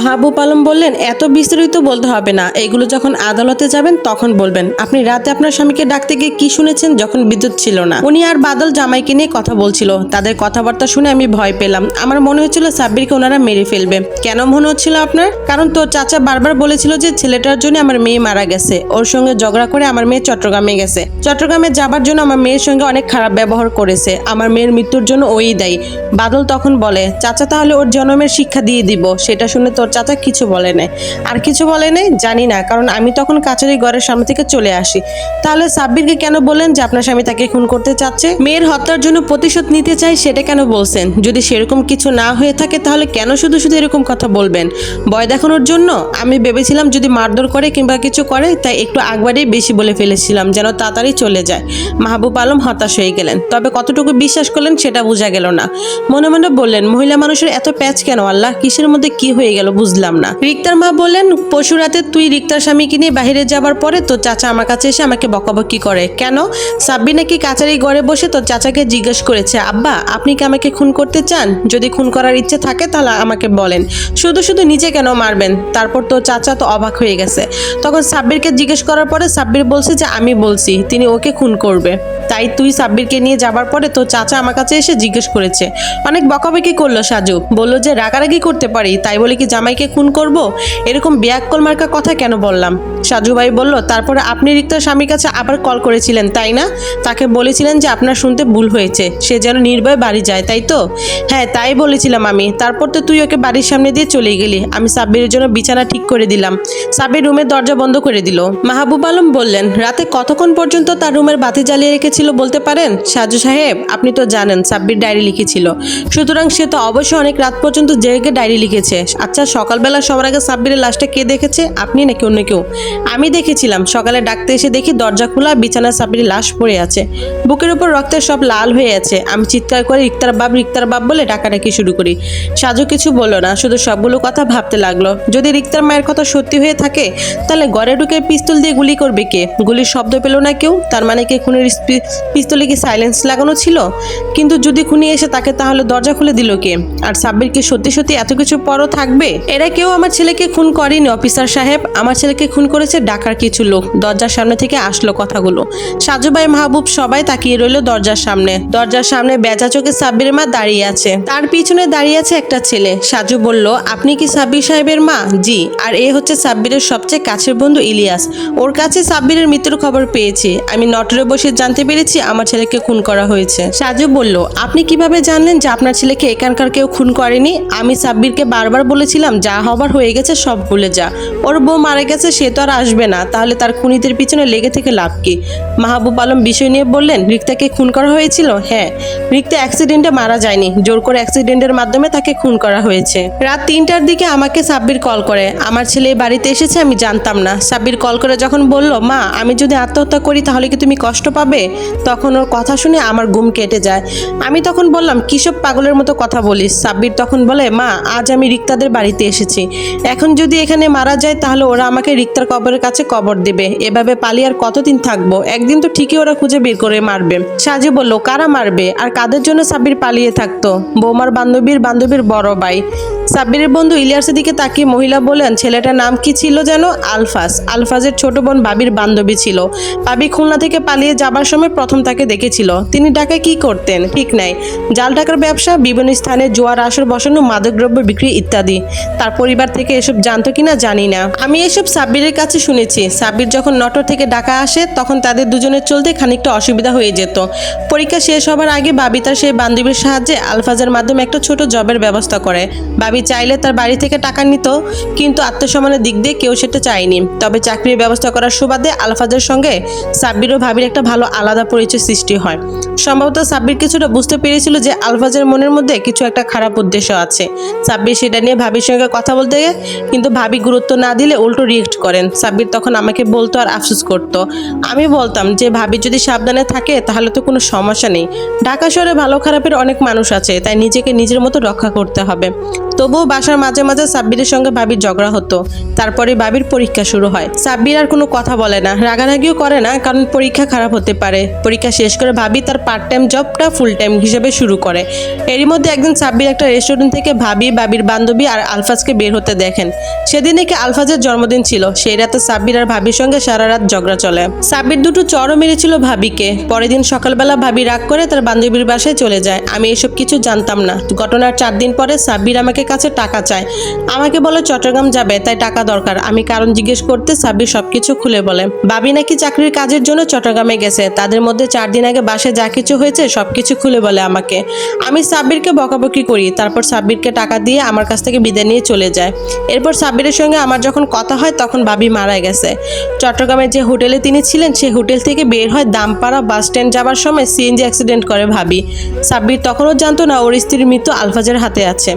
মাহবুব আলম বললেন, এত বিস্তারিত বলতে হবে না। এগুলো যখন আদালতে যাবেন, তখন বলবেন। আপনি রাতে আপনার স্বামীকে ডাকতে গিয়ে কি শুনেছেন যখন বিদ্যুৎ ছিল না? উনি আর বাদল জামাইকে নিয়ে কথা বলছিল। তাদের কথাবার্তা শুনে আমি ভয় পেলাম। আমার মনে হচ্ছিল সাব্বিরকে ওনারা মেরে ফেলবে। কেন মনে হচ্ছিল আপনার? কারণ তোর চাচা বারবার বলেছিল যে ছেলেটার জন্য আমার মেয়ে মারা গেছে। ওর সঙ্গে ঝগড়া করে আমার মেয়ে চট্টগ্রামে গেছে। চট্টগ্রামে যাবার জন্য আমার মেয়ের সঙ্গে অনেক খারাপ ব্যবহার করেছে। আমার মেয়ের মৃত্যুর জন্য ওই দায়ী। বাদল তখন বলে, চাচা তাহলে ওর জন্মের শিক্ষা দিয়ে দিব। সেটা শুনে তোর চাচা কিছু বলে নাই। আর কিছু বলে নাই, জানি না, কারণ আমি তখন কাছারি ঘরের সামনে থেকে চলে আসি। তাহলে সাব্বিরকে কেন বললেন যে আপনার স্বামী তাকে খুন করতে চাচ্ছে? মেয়ের হত্যার জন্য প্রতিশোধ নিতে চাই সেটা কেন বলছেন? যদি সেরকম কিছু না হয়ে থাকে তাহলে কেন শুধু শুধু এরকম কথা বলবেন? ভয় দেখানোর জন্য আমি ভেবেছিলাম যদি মারধর করে কিংবা কিছু করে, তাই একটু আগবারেই বেশি বলে ফেলেছিলাম যেন তাড়াতাড়ি চলে যায়। মাহবুব আলম হতাশ হয়ে গেলেন। তবে কতটুকু বিশ্বাস করলেন সেটা বোঝা গেল না। মনে মনে বললেন, মহিলা মানুষের এত প্যাচ কেন? আল্লাহ, কিসের মধ্যে কি হয়ে গেল বুঝলাম না। রিক্তার মা বললেন পশু রাতে তুই রিক্তার স্বামীকে নিয়ে বাইরে যাবার পরে তোর চাচা আমার কাছে এসে আমাকে বকাবকি করে। কেন? সাব্বি নাকি কাচারি ঘরে বসে তোর চাচাকে জিজ্ঞেস করেছে, আব্বা, আপনি কি আমাকে খুন করতে চান? যদি খুন করার ইচ্ছে থাকে তাহলে আমাকে বলেন শুধু শুধু নিজে কেন মারবেন? তারপর তোর চাচা তো অবাক হয়ে গেছে। তখন সাব্বিরকে জিজ্ঞেস করার পরে সাব্বির বলছে যে, আমি বলছি, তিনি ওকে খুন করবে। তাই তুই সাব্বিরকে নিয়ে যাবার পরে তোর চাচা আমার কাছে এসে জিজ্ঞেস করেছে। অনেক বকাবকি করল সাজু। বলল যে, রাগারাগি করতে পারি, তাই বলে কি জামাইকে খুন করব? এরকম বিয়াক্কল মার্কা কথা কেন বললাম? সাজু ভাই বলল, তারপরে আপনি রিক্তার স্বামীর কাছে আবার কল করেছিলেন, তাই না? তাকে বলেছিলেন যে আপনার শুনতে ভুল হয়েছে, সে যেন নির্ভয় বাড়ি যায়, তাই তো? হ্যাঁ তাই বলেছিলাম আমি। তারপর তো তুই ওকে বাড়ির সামনে দিয়ে চলে গেলি। আমি সাব্বিরের জন্য বিছানা ঠিক করে দিলাম। সাব্বির রুমের দরজা বন্ধ করে দিল। মাহবুব আলম বললেন, রাতে কতক্ষণ পর্যন্ত তার রুমের বাতি জ্বালিয়ে রেখেছিল বলতে পারেন? সাজু সাহেব, আপনি তো জানেন, সাব্বির ডায়েরি লিখেছিল। সুতরাং সে তো অবশ্যই অনেক রাত পর্যন্ত জেগে ডায়েরি লিখেছে। আচ্ছা সকালবেলা সবার আগে সাব্বিরের লাশটা কে দেখেছে? আপনি নাকি অন্য কেউ? আমি দেখেছিলাম। সকালে ডাকতে এসে দেখি দরজা খোলা, বিছানায় সাব্বিরের লাশ পড়ে আছে। বুকের উপর রক্তের সব লাল হয়ে আছে। আমি চিৎকার করে, রিক্তার বাপ রিক্তার বাপ বলে ডাকাডাকি শুরু করি। সাজু কিছু বলল না, শুধু সবগুলো কথা ভাবতে লাগল। যদি রিক্তার মায়ের কথা সত্যি হয়ে থাকে, তাহলে ঘরে ঢুকে পিস্তল দিয়ে গুলি করবে কে? গুলির শব্দ পেল না কেউ? তার মানে কি খুনের পিস্তলে কি সাইলেন্স লাগানো ছিল? কিন্তু যদি খুনি এসে তাকে তাহলে দরজা খুলে দিল কে? আর সাব্বির কি সত্যি সত্যি এত কিছু পরও থাকবে? এরা কেউ আমার ছেলেকে খুন করেনি, অফিসার সাহেব। আমার ছেলেকে খুন করেছে ডাকার কিছু লোক। দরজার সামনে থেকে আসলো কথাগুলো। সাজু ভাই মাহবুব সবাই তাকিয়ে রইল দরজার সামনে। দরজার সামনে বেজা চোখে সাব্বির মা দাঁড়িয়ে আছে। তার পিছনে দাঁড়িয়ে আছে একটা ছেলে। সাজু বলল, আপনি কি সাব্বির সাহেবের মা? জি। আর এ হচ্ছে সাব্বিরের সবচেয়ে কাছের বন্ধু ইলিয়াস। ওর কাছে সাব্বিরের মৃত্যুর খবর পেয়েছি। আমি নটরে বসে জানতে পেরেছি আমার ছেলেকে খুন করা হয়েছে। সাজু বলল, আপনি কীভাবে জানলেন যে আপনার ছেলেকে এখানকার কেউ খুন করেনি? আমি সাব্বিরকে বারবার বলেছিলাম যা হবার হয়ে গেছে সব ভুলে যা। ওর বউ মারা গেছে, সে তো আর আসবে না। তাহলে তার খুনিদের পিছনে লেগে থেকে লাভ কি? মাহবুব আলম বিষয় নিয়ে বললেন, রিক্তাকে খুন করা হয়েছিল? হ্যাঁ রিক্তা অ্যাক্সিডেন্টে মারা যায়নি। জোর করে অ্যাক্সিডেন্টের মাধ্যমে তাকে খুন করা হয়েছে। রাত তিনটার দিকে আমাকে সাব্বির কল করে। আমার ছেলে বাড়িতে এসেছে, আমি জানতাম না। সাব্বির কল করে যখন বলল, মা, আমি যদি আত্মহত্যা করি, তাহলে কি তুমি কষ্ট পাবে? তখন ওর কথা শুনে আমার ঘুম কেটে যায়। আমি তখন বললাম, কিসব পাগলের মতো কথা বলিস? সাব্বির তখন বলে, মা, আজ আমি রিক্তাদের বাড়িতে এসেছি। এখন যদি এখানে মারা যায়, তাহলে ওরা আমাকে রিক্তার কবরের কাছে কবর দেবে। এভাবে পালিয়ে আর কতদিন থাকব? একদিন তো ঠিকই ওরা খুঁজে বের করে মারবে। সাজু বলল, কারা মারবে? আর কাদের জন্য সাবির পালিয়ে থাকতো? বৌমার বান্ধবীর বান্ধবীর বড় ভাই। সাব্বিরের বন্ধু ইলিয়াসের দিকে তাকিয়ে মহিলা বলেন ছেলেটার নাম কি ছিল যেন? আলফাজ। আলফাজের ছোট বোন বাবির বান্ধবী ছিল। বাবি খুলনা থেকে পালিয়ে যাবার সময় প্রথম তাকে দেখেছিল। তিনি ঢাকায় কি করতেন? ঠিক নাই। জাল টাকার ব্যবসা, বিভিন্ন স্থানে জোয়ার, আসর বসানো, মাদকদ্রব্য বিক্রি ইত্যাদি। তার পরিবার থেকে এসব জানতো কিনা জানি না। আমি এসব সাব্বিরের কাছে শুনেছি। সাব্বির যখন নটর থেকে ঢাকা আসে, তখন তাদের দুজনের চলতে খানিকটা অসুবিধা হয়ে যেত। পরীক্ষা শেষ হবার আগে বাবি তার সেই বান্ধবীর সাহায্যে আলফাজের মাধ্যমে একটা ছোট জবের ব্যবস্থা করে। বাবি চাইলে তার বাড়ি থেকে টাকা নিত, কিন্তু আত্মসম্মানের দিক দিয়ে কেউ সেটা চায়নি। তবে চাকরির ব্যবস্থা করার সুবাদে আলফাজের সঙ্গে সাব্বির ও ভাবির একটা ভালো আলাদা পরিচয় সৃষ্টি হয়। সম্ভবত সাব্বির কিছুটা বুঝতে পেরেছিল যে আলফাজের মনের মধ্যে কিছু একটা খারাপ উদ্দেশ্য আছে। সাব্বির সেটা নিয়ে ভাবির সঙ্গে কথা বলতে গিয়ে কিন্তু ভাবি গুরুত্ব না দিলে উল্টো রিয়েক্ট করেন। সাব্বির তখন আমাকে বলতো আর আফসোস করতো। আমি বলতাম যে, ভাবি যদি সাবধানে থাকে তাহলে তো কোনো সমস্যা নেই। ঢাকা শহরে ভালো খারাপের অনেক মানুষ আছে, তাই নিজেকে নিজের মতো রক্ষা করতে হবে। তবুও বাসার মাঝে মাঝে সাব্বিরের সঙ্গে ভাবির ঝগড়া হতো। তারপরে ভাবির পরীক্ষা শুরু হয়। সাব্বির আর কোনো কথা বলে না। রাগারাগিও করে না, কারণ পরীক্ষা খারাপ হতে পারে। পরীক্ষা শেষ করে ভাবি তার পার্ট টাইম জবটা ফুল টাইম হিসেবে শুরু করে। এরই মধ্যে একদিন সাব্বির একটা রেস্টুরেন্ট থেকে ভাবি, বাবির বান্ধবী আর আলফাজকে বের হতে দেখেন। সেদিন নাকি আলফাজের জন্মদিন ছিল। সেই রাতে সাব্বির আর ভাবির সঙ্গে সারা রাত ঝগড়া চলে। সাব্বির দুটো চরও মেরেছিল ভাবিকে। পরের দিন সকালবেলা ভাবি রাগ করে তার বান্ধবীর বাসায় চলে যায়। আমি এসব কিছু জানতাম না। ঘটনার চার দিন পরে সাব্বির আমাকে কাছে টাকা চায়। আমাকে বলে, চট্টগ্রাম যাবে, তাই টাকা দরকার। আমি কারণ জিজ্ঞেস করতে সাব্বির সবকিছু খুলে বলে বাবি নাকি চাকরির কাজের জন্য চট্টগ্রামে গেছে। তাদের মধ্যে চার দিন আগে বাসে যা কিছু হয়েছে, সবকিছু খুলে বলে আমাকে। আমি সাব্বিরকে বকাবকি করি, তারপর সাব্বিরকে টাকা দিয়ে আমার কাছ থেকে বিদায় নিয়ে চলে যায়। এরপর সাব্বিরের সঙ্গে আমার যখন কথা হয়, তখন বাবি মারা গেছে। চট্টগ্রামের যে হোটেলে তিনি ছিলেন, সেই হোটেল থেকে বের হয় দামপাড়া বাস স্ট্যান্ড যাবার সময় সিএনজি অ্যাক্সিডেন্ট করে ভাবি। সাব্বির তখনও জানতো না, ওর স্ত্রীর মৃত্যু আলফাজের হাতে আছে।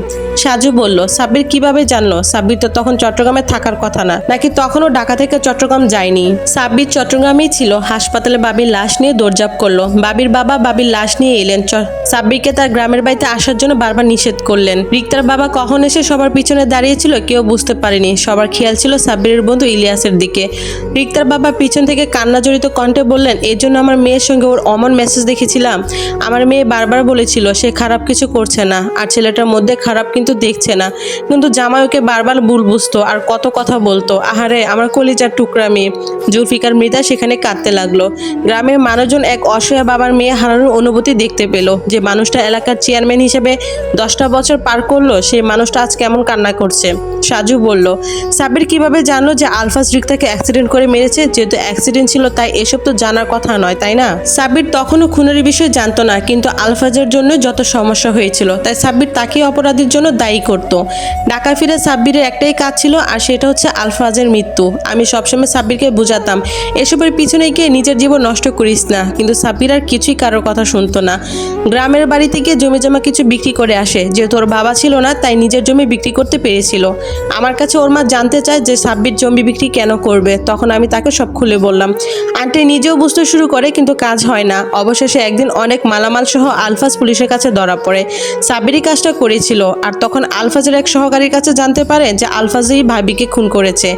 সাজু বলল, সাব্বির কীভাবে জানলো? সাব্বির তো তখন চট্টগ্রামে থাকার কথা না। নাকি তখনও ঢাকা থেকে চট্টগ্রাম যায়নি? সাব্বির চট্টগ্রামেই ছিল। হাসপাতালে বাবির লাশ নিয়ে দৌড়জাপ করল। বাবির বাবা বাবির লাশ নিয়ে এলেন। সাব্বিরকে তার গ্রামের বাড়িতে আসার জন্য বারবার নিষেধ করলেন। রিক্তার বাবা কখন এসে সবার পিছনে দাঁড়িয়েছিল কেউ বুঝতে পারেনি। সবার খেয়াল ছিল সাব্বিরের বন্ধু ইলিয়াসের দিকে। রিক্তার বাবা পিছন থেকে কান্না জড়িত কণ্ঠে বললেন এই জন্য আমার মেয়ের সঙ্গে ওর অমন মেসেজ দেখেছিলাম। আমার মেয়ে বারবার বলেছিল, সে খারাপ কিছু করছে না। আর ছেলেটার মধ্যে খারাপ কিন্তু দেখছে না। কিন্তু জামাই ওকে বারবার ভুল বুঝতো আর কত কথা বলতো। আহারে, আমার কলিজার টুকরা মেয়ে। জুলফিকার মৃদা সেখানে কাঁদতে লাগল। গ্রামের মানুষজন এক অসহায় বাবার মেয়ে হারানোর অনুভূতি দেখতে পেল যে মানুষটা এলাকার চেয়ারম্যান হিসেবে দশটা বছর পার করল, সেই মানুষটা আজ কেমন কান্না করছে। সাজু বলল সাবির কীভাবে জানলো যে আলফাস রিক্তাকে অ্যাক্সিডেন্ট করে মেরেছে? যেহেতু অ্যাক্সিডেন্ট ছিল, তাই এসব তো জানার কথা নয়, তাই না? সাবির তখনও খুনের বিষয়ে জানতো না, কিন্তু আলফাজের জন্য যত সমস্যা হয়েছিল, তাই সাব্বির তাকে অপরাধীর জন্য দায়ী করত। ঢাকা ফিরে সাব্বিরের একটাই কাজ ছিল, আর সেটা হচ্ছে আলফাজের মৃত্যু। আমি সবসময় সাব্বিরকে বুঝাতাম, এসবের পিছনে গিয়ে নিজের জীবন নষ্ট করিস না। কিন্তু সাব্বির আর কিছুই কারোর কথা শুনতো না। গ্রামের বাড়ি থেকে জমি জমা কিছু বিক্রি করে আসে। যেহেতু ওর বাবা ছিল না, তাই নিজের জমি বিক্রি করতে পেরেছিল। আমার কাছে ওর মা জানতে চায় যে সাব্বির জমি বিক্রি কেন করবে। তখন আমি তাকে সব খুলে বললাম, আন্টি নিজেও বুঝতে শুরু করে, কিন্তু কাজ হয় না। অবশেষে একদিন অনেক মালামাল সহ আলফাজ পুলিশের কাছে ধরা পড়ে। সাব্বিরই কাজটা করেছিল, আর তখন আলফাজের এক সহকারীর কাছে জানতে পারে যে আলফাজই ভাবিকে খুন করেছে।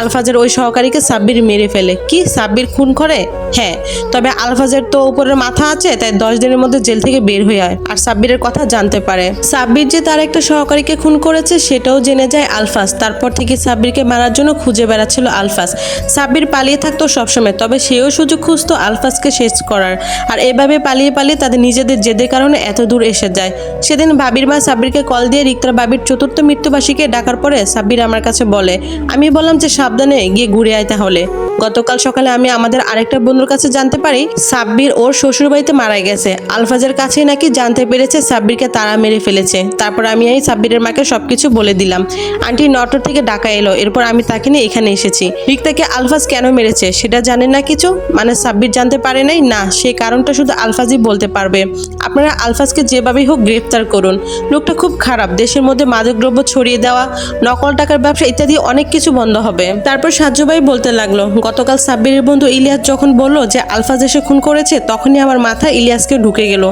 আলফাজের ওই সহকারীকে সাব্বির মেরে ফেলে। কি সাব্বির খুন করে? হ্যাঁ তবে আলফাজের তো উপরের মাথা আছে, তাই দশ দিনের মধ্যে জেল থেকে বের হয়ে হয় আর সাব্বিরের কথা জানতে পারে। সাব্বির যে তার একটা সহকারীকে খুন করেছে, সেটাও জেনে যায় আলফাস তারপর থেকে সাব্বিরকে মারার জন্য খুঁজে বেড়াচ্ছিল আলফাস সাব্বির পালিয়ে থাকতো সবসময়, তবে সেও সুযোগ খুঁজতো আলফাজকে শেষ করার। আর এভাবে পালিয়ে পালিয়ে তাদের নিজেদের জেদের কারণে এত দূর এসে যায়। সেদিন ভাবির মা সাব্বিরকে কল দিয়ে রিক্তার বাবির চতুর্থ মৃত্যুবাসীকে ডাকার পরে সাব্বির আমার কাছে বলে, আমি বললাম যে সাবধানে গিয়ে ঘুরে আয় তাহলে। গতকাল সকালে আমি আমাদের আরেকটা বন্ধুর কাছে জানতে পারি, সাব্বির ওর শ্বশুরবাড়িতে মারা গেছে। আলফাজের কাছেই নাকি জানতে পেরেছে সাব্বিরকে তারা মেরে ফেলেছে। তারপর আমি এই সাব্বিরের মাকে সবকিছু বলে দিলাম। আন্টি নটর থেকে ডাকা এলো, এরপর আমি তাকে নিয়ে এখানে এসেছি। রিক্তাকে আলফাজ কেন মেরেছে সেটা জানে না কিছু? মানে সাব্বির জানতে পারে নাই? না, সেই কারণটা শুধু আলফাজই বলতে পারবে। আপনারা আলফাজকে যেভাবেই হোক গ্রেফতার করুন। লোকটা খুব খারাপ, দেশের মধ্যে মাদকদ্রব্য ছড়িয়ে দেওয়া, নকল টাকার ব্যবসা ইত্যাদি অনেক কিছু বন্ধ হবে। তারপর সাজ্জুভাই বলতে লাগল গতকাল সাব্বিরের বন্ধু ইলিয়াস যখন বলল যে আলফাজ এসে খুন করেছে, তখনই আমার মাথায় ইলিয়াসকে ঢুকে গেল।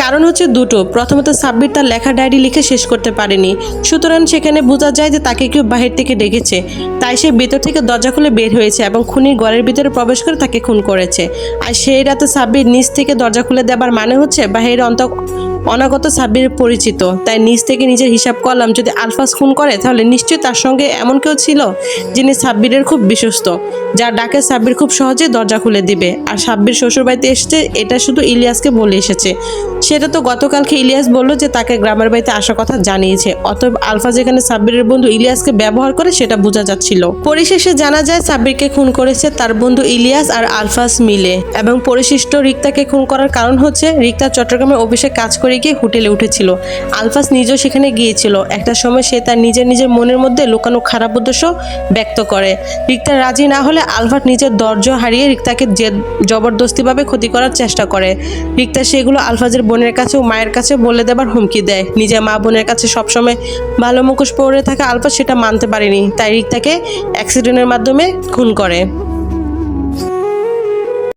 কারণ হচ্ছে দুটো। প্রথমত সাব্বির তার লেখা ডায়েরি লিখে শেষ করতে পারেনি। সুতরাং সেখানে বোঝা যায় যে তাকে কেউ বাহির থেকে ডেকেছে। তাই সে ভেতর থেকে দরজা খুলে বের হয়েছে এবং খুনির ঘরের ভিতরে প্রবেশ করে তাকে খুন করেছে। আর সেই রাতে সাব্বির নিচ থেকে দরজা খুলে দেবার মানে হচ্ছে বাহিরের অন্ত অনাগত সাব্বির পরিচিত। তাই নিজ থেকে নিজের হিসাব করলাম, যদি আলফাস খুন করে, তাহলে নিশ্চয়ই তার সঙ্গে এমন কেউ ছিল যিনি সাব্বিরের খুব বিশ্বস্ত, যার ডাকে সাব্বির খুব সহজে দরজা খুলে দিবে। আর সাব্বির শ্বশুরবাড়িতে এসেছে, এটা শুধু ইলিয়াসকে বলে এসেছে। সেটা তো গতকালকে ইলিয়াস বলল যে তাকে গ্রামের বাড়িতে আসার কথা জানিয়েছে। অতএব আলফা যেখানে সাব্বিরের বন্ধু ইলিয়াসকে ব্যবহার করে সেটা বোঝা যাচ্ছিল। পরিশেষে জানা যায় সাব্বিরকে খুন করেছে তার বন্ধু ইলিয়াস আর আলফাস মিলে। এবং পরিশিষ্ট রিক্তাকে খুন করার কারণ হচ্ছে রিক্তা চট্টগ্রামে অফিসে কাজ করে গিয়ে হোটেলে উঠেছিল। আলফাস নিজেও সেখানে গিয়েছিল। একটা সময় সে তার নিজের নিজের মনের মধ্যে লুকানো খারাপ উদ্দেশ্য ব্যক্ত করে। রিক্তা রাজি না হলে আলফাট নিজের দরজ হারিয়ে রিক্তাকে যে জবরদস্তিভাবে ক্ষতি করার চেষ্টা করে। রিক্তা সেগুলো আলফাজের বোনের কাছে ও মায়ের কাছে বলে দেবার হুমকি দেয়। নিজের মা বোনের কাছে সবসময় ভালো মুখোশ পরে থাকা আলফাজ সেটা মানতে পারেনি, তাই রিক্তাকে অ্যাক্সিডেন্টের মাধ্যমে খুন করে।